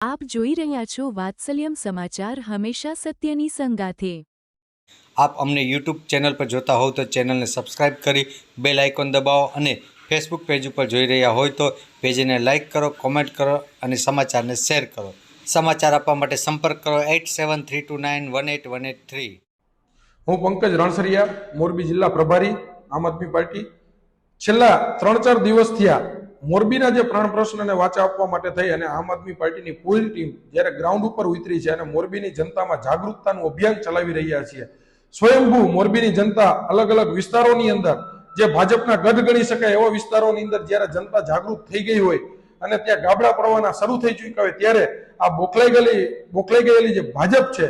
આપ જોઈ રહ્યા છો વાત્સલ્યમ સમાચાર હંમેશા સત્યની સંગાથે. આપ અમને યુટ્યુબ ચેનલ પર જોતા હોવ તો ચેનલને સબસ્ક્રાઇબ કરી બેલ આઇકોન દબાવો અને ફેસબુક પેજ ઉપર જોઈ રહ્યા હોય તો પેજને લાઇક કરો કોમેન્ટ કરો અને સમાચારને શેર કરો. સમાચાર આપવા માટે સંપર્ક કરો eight seven three two nine one eight one eight three. હું પંકજ રણસરિયા મોરબી જિલ્લા પ્રભારી આમ આદમી પાર્ટી. છેલ્લા ત્રણ ચાર દિવસ થયા મોરબીના જે પ્રાણ પ્રશ્નને વાચા આપવા માટે થઈ અને આમ આદમી પાર્ટીની પૂરી ટીમ જ્યારે ગ્રાઉન્ડ ઉપર ઉતરી છે અને મોરબીની જનતામાં જાગૃતતાનું અભિયાન ચલાવી રહ્યા છીએ, સ્વયંભૂ મોરબીની જનતા અલગ અલગ વિસ્તારોની અંદર જે ભાજપના ગઢ ગણી શકાય એવા વિસ્તારોની અંદર જ્યારે જનતા જાગૃત થઈ ગઈ હોય અને ત્યાં ગાબડા પડવાના શરૂ થઈ ચૂક્યા હોય ત્યારે આ બોખલાઈ ગયેલી બોખલાઈ ગયેલી જે ભાજપ છે,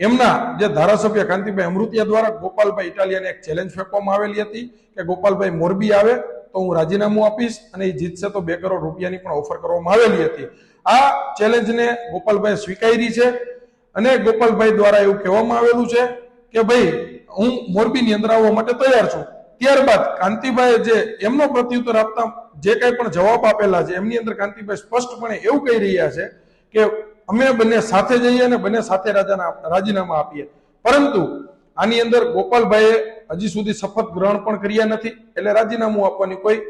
એમના જે ધારાસભ્ય કાંતિભાઈ અમૃતિયા દ્વારા ગોપાલભાઈ ઇટાલિયાને એક ચેલેન્જ ફેંકવામાં આવેલી હતી કે ગોપાલભાઈ મોરબી આવે તો હું રાજીનામું આપીશ અને એ જીતશે તો બે કરોડ રૂપિયાની પણ ઓફર કરવામાં આવેલી હતી. આ ચેલેન્જને ગોપાલભાઈ સ્વીકારી છે અને ગોપાલભાઈ દ્વારા એવું કહેવામાં આવેલું છે કે ભાઈ, હું મોરબીની અંદર આવવા માટે તૈયાર છું. ત્યારબાદ કાંતિભાઈ જે એમનો પ્રત્યુત્તર આપતા જે કંઈ પણ જવાબ આપેલા છે, એમની અંદર કાંતિભાઈ સ્પષ્ટપણે એવું કહી રહ્યા છે કે અમે બંને સાથે જઈએ અને બંને સાથે રાજાના રાજીનામા આપીએ. પરંતુ આની અંદર ગોપાલભાઈએ હજી સુધી શપથ ગ્રહણ પણ કર્યા નથી, એટલે રાજીનામું આપવાની કોઈ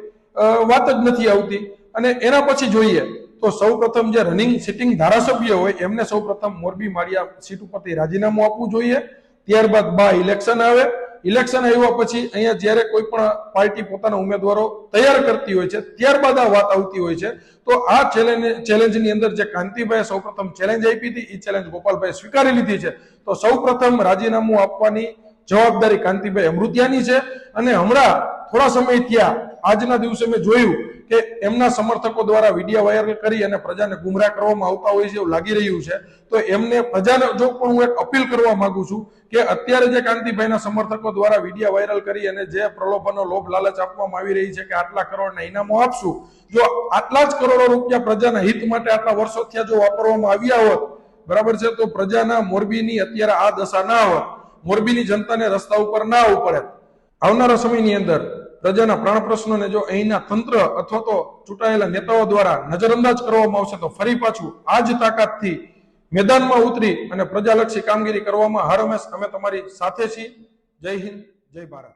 વાત જ નથી આવતી. અને એના પછી જોઈએ તો સૌ પ્રથમ જે રનિંગ સિટિંગ ધારાસભ્ય હોય, એમને સૌ પ્રથમ મોરબી માળિયા સીટ ઉપરથી રાજીનામું આપવું જોઈએ. ત્યારબાદ બા ઇલેક્શન આવે. ઇલેક્શન આવ્યા પછી અહીંયા જ્યારે કોઈ પણ પાર્ટી પોતાના ઉમેદવારો તૈયાર કરતી હોય છે, ત્યારબાદ આ વાત આવતી હોય છે, તો આ ચેલેન્જ ચેલેન્જની અંદર જે કાંતિભાઈ સૌપ્રથમ ચેલેન્જ આપી હતી એ ચેલેન્જ ગોપાલભાઈ સ્વીકારી લીધી છે. તો સૌપ્રથમ રાજીનામું આપવાની જવાબદારી કાંતિભાઈ અમૃતિયાની છે અને હમણાં થોડા સમય થયા આજના દિવસે મેં જોયું કે એમના સમર્થકો દ્વારા વીડિયો વાયરલ કરી અને પ્રજાને ગુમરાહ કરવામાં આવતા હોય છે એવું લાગી રહ્યું છે. તો એમને પ્રજાને જો પણ હું એક અપીલ કરવા માંગુ છું કે અત્યારે જે કાંતિભાઈના સમર્થકો દ્વારા વીડિયો વાયરલ કરી અને જે પ્રલોભનો લોભ લાલચ આપવામાં આવી રહી છે કે આટલા કરોડના ઇનામો આપશું, જો આટલા જ કરોડો રૂપિયા પ્રજાના હિત માટે આટલા વર્ષો થયા જો વાપરવામાં આવ્યા હોત, બરાબર છે, તો પ્રજાના મોરબીની અત્યારે આ દશા ના હોત. મોરબીની જનતાને રસ્તા ઉપર ના આવવું પડે આવનારા સમયની અંદર પ્રજાના પ્રાણ પ્રશ્નોને જો અહીંના તંત્ર અથવા તો ચૂંટાયેલા નેતાઓ દ્વારા નજરઅંદાજ કરવામાં આવશે, તો ફરી પાછું આ જ તાકાતથી મેદાનમાં ઉતરી અને પ્રજાલક્ષી કામગીરી કરવામાં હર હંમેશ અમે તમારી સાથે છીએ. જય હિન્દ, જય ભારત.